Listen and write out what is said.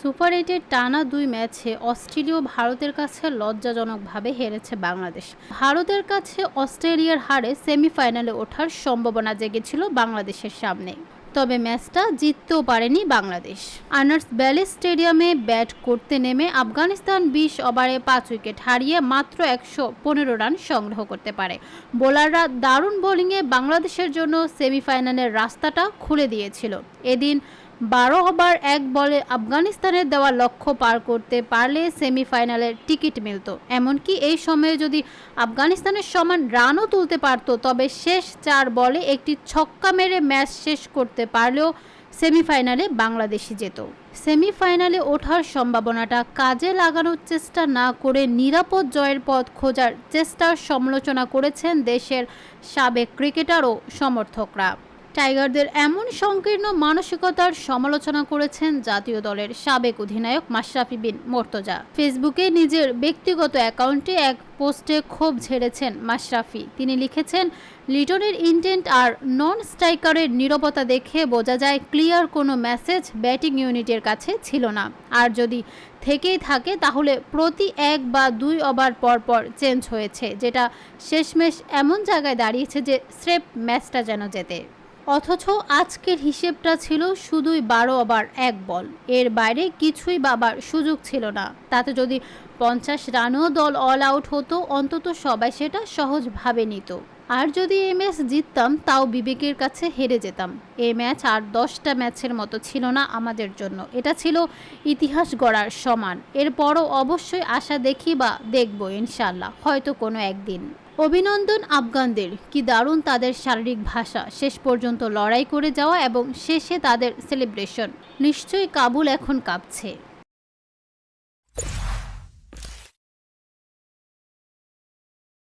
Super এইটের টানা দুই ম্যাচে অস্ট্রেলিয়া ভারতের কাছে লজ্জাজনকভাবে হেরেছে বাংলাদেশ। ভারতের কাছে অস্ট্রেলিয়ার হারে সেমিফাইনালে ওঠার সম্ভাবনা জেগেছিল বাংলাদেশের সামনে। তবে ম্যাচটা জিততেও পারেনি বাংলাদেশ। আনার্স ব্যালি স্টেডিয়ামে ব্যাট করতে নেমে আফগানিস্তান বিশ ওভারে পাঁচ উইকেট হারিয়ে মাত্র একশো পনেরো রান সংগ্রহ করতে পারে। বোলাররা দারুণ বোলিংয়ে বাংলাদেশের জন্য সেমিফাইনালের রাস্তাটা খুলে দিয়েছিল। এদিন বারো ওভার এক বলে আফগানিস্তানের দেওয়া লক্ষ্য পার করতে পারলে সেমিফাইনালের টিকিট মিলত। এমনকি এই সময়ে যদি আফগানিস্তানের সমান রানও তুলতে পারত, তবে শেষ চার বলে একটি ছক্কা মেরে ম্যাচ শেষ করতে পারলেও সেমিফাইনালে বাংলাদেশই যেত। সেমিফাইনালে ওঠার সম্ভাবনাটা কাজে লাগানোর চেষ্টা না করে নিরাপদ জয়ের পথ খোঁজার চেষ্টার সমালোচনা করেছেন দেশের সাবেক ক্রিকেটার ও সমর্থকরা। টাইগারদের এমন সংকীর্ণ মানসিকতার সমালোচনা করেছেন জাতীয় দলের সাবেক অধিনায়ক মাশরাফি বিন মোর্তজা। ফেসবুকে নিজের ব্যক্তিগত অ্যাকাউন্টে এক পোস্টে ক্ষোভ ঝেড়েছেন মাশরাফি। তিনি লিখেছেন, লিটনের ইন্টেন্ট আর নন স্ট্রাইকারের নীরবতা দেখে বোঝা যায়, ক্লিয়ার কোনো মেসেজ ব্যাটিং ইউনিটের কাছে ছিল না। আর যদি থেকেই থাকে, তাহলে প্রতি এক বা দুই ওভার পর পর চেঞ্জ হয়েছে, যেটা শেষমেশ এমন জায়গায় দাঁড়িয়েছে যে স্রেফ ম্যাচটা যেন যেতে অথচ আজকের হিসেবটা ছিল শুধুই বারো ওভার, এক বল। এর বাইরে কিছুই বাবার সুযোগ ছিল না। তাতে যদি পঞ্চাশ রানও দল অল আউট হতো, অন্তত সবাই সেটা সহজভাবে নিত। আর যদি এই ম্যাচ জিততাম, তাও বিবেকের কাছে হেরে যেতাম। এই ম্যাচ আর দশটা ম্যাচের মতো ছিল না আমাদের জন্য। এটা ছিল ইতিহাস গড়ার সমান। এরপরও অবশ্যই আশা দেখি বা দেখব ইনশাল্লাহ হয়তো কোনো একদিন। অভিনন্দন আফগানদের। কি দারুণ তাদের শারীরিক ভাষা। শেষ পর্যন্ত লড়াই করে যাওয়া এবং শেষে তাদের সেলিব্রেশন নিশ্চয়ই কাবুল এখন কাঁপছে।